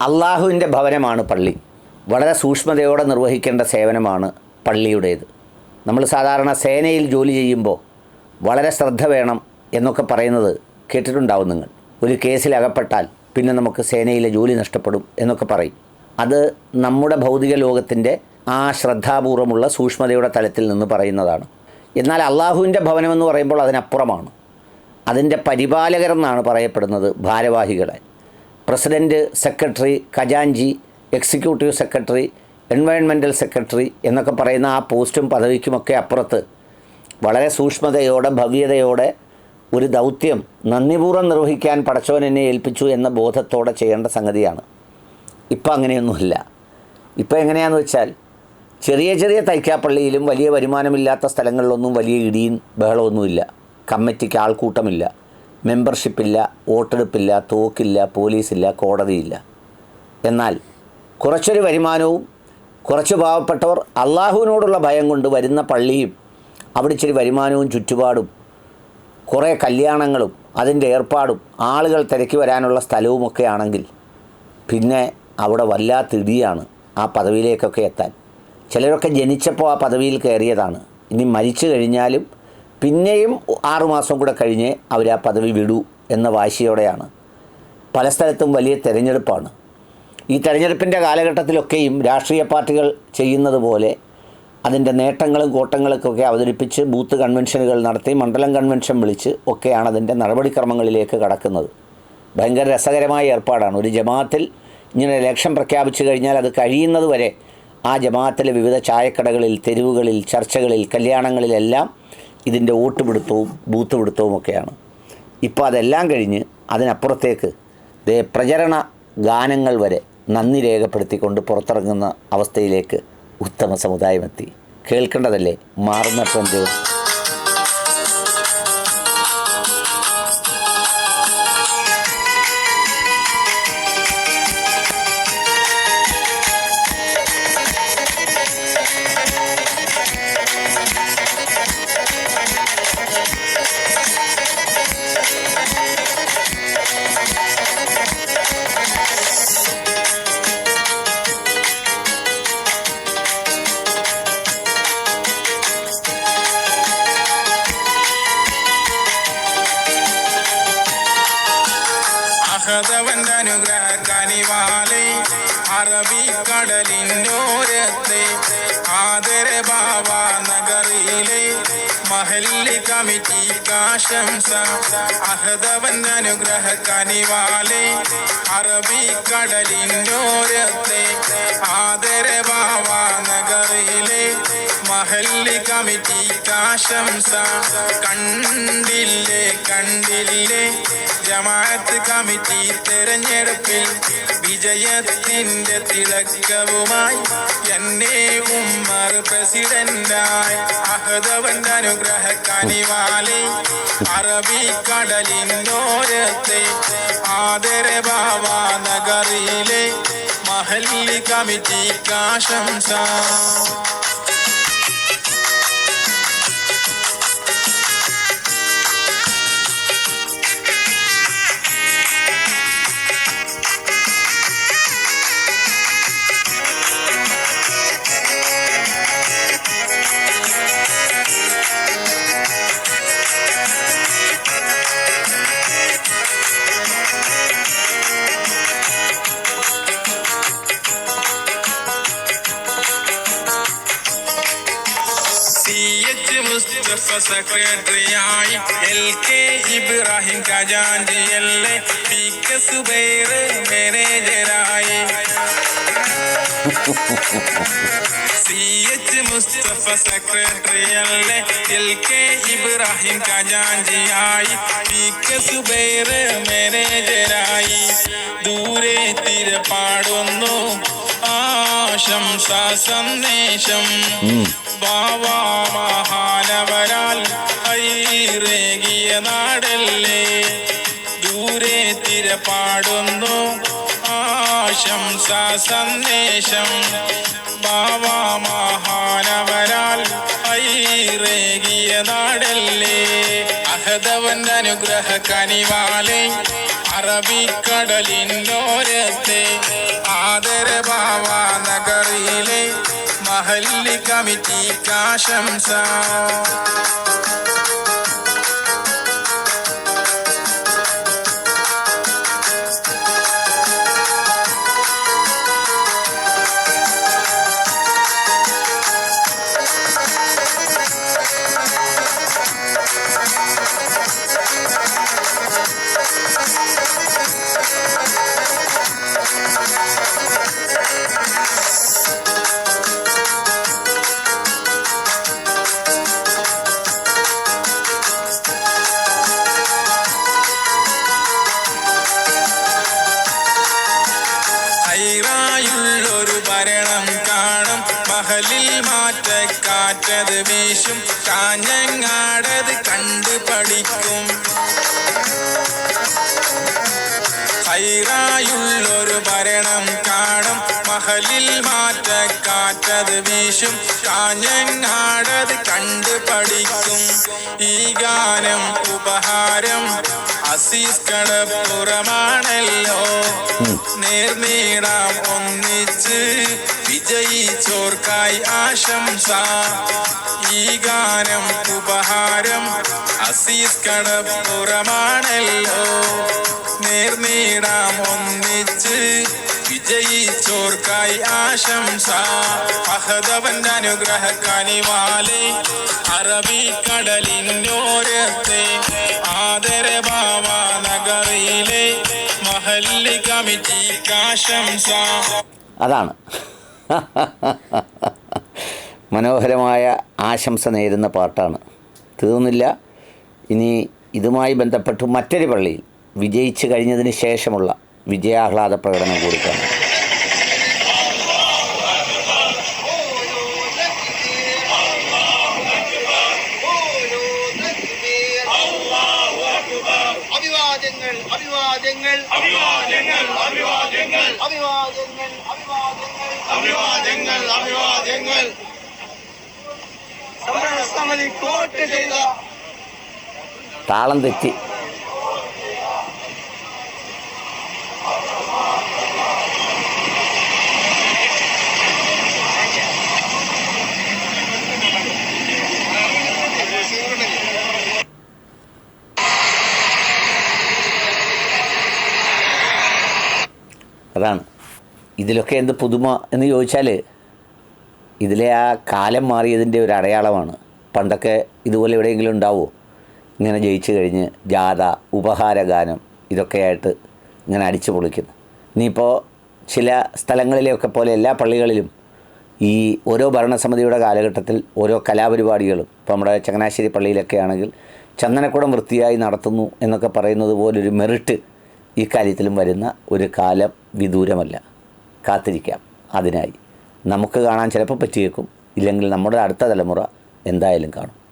അള്ളാഹുവിന്റെ ഭവനമാണ് പള്ളി. വളരെ സൂക്ഷ്മതയോടെ നിർവഹിക്കേണ്ട സേവനമാണ് പള്ളിയുടേത്. നമ്മൾ സാധാരണ സേനയിൽ ജോലി ചെയ്യുമ്പോൾ വളരെ ശ്രദ്ധ വേണം എന്നൊക്കെ പറയുന്നത് കേട്ടിട്ടുണ്ടാവും നിങ്ങൾ. ഒരു കേസിൽ അകപ്പെട്ടാൽ പിന്നെ നമുക്ക് സേനയിലെ ജോലി നഷ്ടപ്പെടും എന്നൊക്കെ പറയും. അത് നമ്മുടെ ഭൗതിക ലോകത്തിന്റെ ആ ശ്രദ്ധാപൂർവമുള്ള സൂക്ഷ്മതയുടെ തലത്തിൽ നിന്ന് പറയുന്നതാണ്. എന്നാൽ അള്ളാഹുവിന്റെ ഭവനമെന്ന് പറയുമ്പോൾ അതിനപ്പുറമാണ്. അതിന്റെ പരിപാലകരെന്നാണ് പറയപ്പെടുന്നത് ഭാരവാഹികളെ. പ്രസിഡന്റ് സെക്രട്ടറി ഖജാൻജി എക്സിക്യൂട്ടീവ് സെക്രട്ടറി എൻവയൺമെന്റൽ സെക്രട്ടറി എന്നൊക്കെ പറയുന്ന ആ പോസ്റ്റും പദവിക്കുമൊക്കെ അപ്പുറത്ത് വളരെ സൂക്ഷ്മതയോടെ ഭവ്യതയോടെ ഒരു ദൗത്യം നന്ദിപൂർവം നിർവഹിക്കാൻ പടച്ചവൻ എന്നെ ഏൽപ്പിച്ചു എന്ന ബോധത്തോടെ ചെയ്യേണ്ട സംഗതിയാണ്. ഇപ്പം അങ്ങനെയൊന്നുമില്ല. ഇപ്പം എങ്ങനെയാണെന്ന് വെച്ചാൽ ചെറിയ ചെറിയ തൈക്കാപ്പള്ളിയിലും വലിയ വരുമാനമില്ലാത്ത സ്ഥലങ്ങളിലൊന്നും വലിയ ഇടിയും ബഹളമൊന്നുമില്ല. കമ്മിറ്റിക്ക് ആൾക്കൂട്ടമില്ല. മെമ്പർഷിപ്പില്ല വോട്ടെടുപ്പില്ല തോക്കില്ല പോലീസില്ല കോടതിയില്ല. എന്നാൽ കുറച്ചൊരു വരുമാനവും കുറച്ച് പാവപ്പെട്ടവർ അള്ളാഹുവിനോടുള്ള ഭയം കൊണ്ട് വരുന്ന പള്ളിയും അവിടെ ഇച്ചിരി വരുമാനവും ചുറ്റുപാടും കുറേ കല്യാണങ്ങളും അതിന്റെ ഏർപ്പാടും ആളുകൾ തിരക്കി വരാനുള്ള സ്ഥലവുമൊക്കെ ആണെങ്കിൽ പിന്നെ അവിടെ വല്ലാത്ത ഇടിയാണ് ആ പദവിയിലേക്കൊക്കെ എത്താൻ. ചിലരൊക്കെ ജനിച്ചപ്പോൾ ആ പദവിയിൽ കയറിയതാണ്. ഇനി മരിച്ചു കഴിഞ്ഞാലും പിന്നെയും ആറുമാസം കൂടെ കഴിഞ്ഞ് അവർ ആ പദവി വിടൂ എന്ന വാശിയോടെയാണ്. പല സ്ഥലത്തും വലിയ തെരഞ്ഞെടുപ്പാണ്. ഈ തെരഞ്ഞെടുപ്പിന്റെ കാലഘട്ടത്തിലൊക്കെയും രാഷ്ട്രീയ പാർട്ടികൾ ചെയ്യുന്നത് പോലെ അതിന്റെ നേട്ടങ്ങളും കോട്ടങ്ങളൊക്കെ അവതരിപ്പിച്ച് ബൂത്ത് കൺവെൻഷനുകൾ നടത്തി മണ്ഡലം കൺവെൻഷൻ വിളിച്ച് ഒക്കെയാണ് അതിന്റെ നടപടിക്രമങ്ങളിലേക്ക് കടക്കുന്നത്. ഭയങ്കര രസകരമായ ഏർപ്പാടാണ്. ഒരു ജമാഅത്തിൽ ഇങ്ങനെ ലക്ഷ്യം പ്രഖ്യാപിച്ചു കഴിഞ്ഞാൽ അത് കഴിയുന്നത് വരെ ആ ജമാഅത്തിലെ വിവിധ ചായക്കടകളിൽ തെരുവുകളിൽ ചർച്ചകളിൽ കല്യാണങ്ങളിലെല്ലാം ഇതിന്റെ വോട്ട് പിടുത്തവും ബൂത്ത് പിടുത്തവും ഒക്കെയാണ്. ഇപ്പോൾ അതെല്ലാം കഴിഞ്ഞ് അതിനപ്പുറത്തേക്ക് ദേ പ്രചരണ ഗാനങ്ങൾ വരെ നന്ദി രേഖപ്പെടുത്തിക്കൊണ്ട് പുറത്തിറങ്ങുന്ന അവസ്ഥയിലേക്ക് ഉത്തമ സമുദായമെത്തി. കേൾക്കേണ്ടതല്ലേ? മാറുന്ന ട്രെൻഡ് അഹദവന്റെ അനുഗ്രഹ കനിവാലെ അറബിക്കടലിനോരത്തെ ആദര ബാബ നഗറിയിലെ മഹല്ലി കമ്മിറ്റിക്കാശംസ അഹദവന്റെ അനുഗ്രഹ കനിവാലെ അറബിക്കടലിനോരത്തെ ആദര ബാബ നഗറിയിലെ മഹല്ലി കമ്മിറ്റിക്കാശംസ കണ്ടില്ലേ കണ്ടില്ലേ? ജമാഅത്ത് കമ്മിറ്റി തെരഞ്ഞെടുപ്പിൽ വിജയത്തിന്റെ തിളക്കവുമായി എന്നെ ഉമ്മർ പ്രസിഡന്റായി. അഹദവന്റെ അനുഗ്രഹ അറബി അറബിക്കടലിനോരത്തെ ആദരഭാവ നഗറിയിലെ മഹല്ലി കമ്മിറ്റി കമ്മിറ്റിക്കാശംസ മുസ്തഫ സെക്രട്ടറിയായി എൽ കെ ഇബ്രാഹിം ഖജാൻജി L P K Zubair മാനേജരായി. C H Mustafa secretary L A L K Ibrahim ഖജാൻജിയായി P K Zubair മാനേജരായി. ദൂരെ തിര പാടുന്നു ആശംസ സന്ദേശം. ബാവാ മഹാനവരാൽ ഐറേകിയ നാടല്ലേ? ദൂരെ തിരപ്പാടുന്നു ആശംസ സന്ദേശം. ബാവാ മഹാനവരാൽ ഐറേകിയ നാടല്ലേ? അഹദവന്റെ അനുഗ്രഹ കനിവാലെ അറബിക്കടലിനോരത്തെ ആദരഭാവ നഗറിയിലെ മഹല്ലി കമ്മിറ്റിക്കാശംസ ഹൈറായുള്ളൊരു മാറ്റ മാറ്റക്കാറ്റത് വീശും. കാഞ്ഞങ്ങാടത് കണ്ടു പഠിക്കും. ഹൈറായുള്ളൊരു ഭരണം കാണും. മഹലിൽ മാറ്റക്കാറ്റത് വീശും. കാഞ്ഞങ്ങാടത് കണ്ടു പഠിക്കും. ഈ ഗാനം ഉപഹാരം അസീസ് കടപ്പുറമാണല്ലോ. നേർനീടാം ഒന്നിച്ച് വിജയിച്ചോർക്കായി ആശംസ. ഈ ഗാനം ഉപഹാരം അസീസ് കടപ്പുറമാണല്ലോ നേർനീടാം ഒന്നിച്ച് വിജയിച്ചോർക്കായി ആശംസ. അഹദവന്റെ അനുഗ്രഹ കനിവാലെ അറബിക്കടലിനോരത്തെ ആദരഭാവ നഗറിയിലെ മഹല്ലി കമ്മിറ്റിക്കാശംസ അതാണ്. മനോഹരമായ ആശംസ നേരുന്ന പാട്ടാണ്. തീർന്നില്ല. ഇനി ഇതുമായി ബന്ധപ്പെട്ട് മറ്റൊരു പള്ളിയിൽ വിജയിച്ചു കഴിഞ്ഞതിന് ശേഷമുള്ള വിജയാഹ്ലാദ പ്രകടനം കൂടി അഭിവാദ്യങ്ങൾ അഭിവാദ്യങ്ങൾ. സംവരണ കോട്ട് ചെയ്ത താളം തെറ്റി. അതാണ്. ഇതിലൊക്കെ എന്ത് പുതുമ എന്ന് ചോദിച്ചാൽ ഇതിലെ ആ കാലം മാറിയതിന്റെ ഒരു അടയാളമാണ്. പണ്ടൊക്കെ ഇതുപോലെ എവിടെയെങ്കിലും ഉണ്ടാവുമോ ഇങ്ങനെ ജയിച്ചു കഴിഞ്ഞ് ജാഥ ഉപഹാരഗാനം ഇതൊക്കെയായിട്ട് ഇങ്ങനെ അടിച്ചു പൊളിക്കുന്നു. ഇനിയിപ്പോൾ ചില സ്ഥലങ്ങളിലെയൊക്കെ പോലെ എല്ലാ പള്ളികളിലും ഈ ഓരോ ഭരണസമിതിയുടെ കാലഘട്ടത്തിൽ ഓരോ കലാപരിപാടികളും ഇപ്പോൾ നമ്മുടെ ചങ്ങനാശ്ശേരി പള്ളിയിലൊക്കെ ആണെങ്കിൽ ചന്ദനക്കുടം വൃത്തിയായി നടത്തുന്നു എന്നൊക്കെ പറയുന്നത് പോലൊരു മെറിറ്റ് ഈ കാര്യത്തിലും വരുന്ന ഒരു കാലം വിദൂരമല്ല. കാത്തിരിക്കാം. അതിനായി. നമുക്ക് കാണാൻ ചിലപ്പോൾ പറ്റിയേക്കും. ഇല്ലെങ്കിൽ നമ്മുടെ അടുത്ത തലമുറ എന്തായാലും കാണും.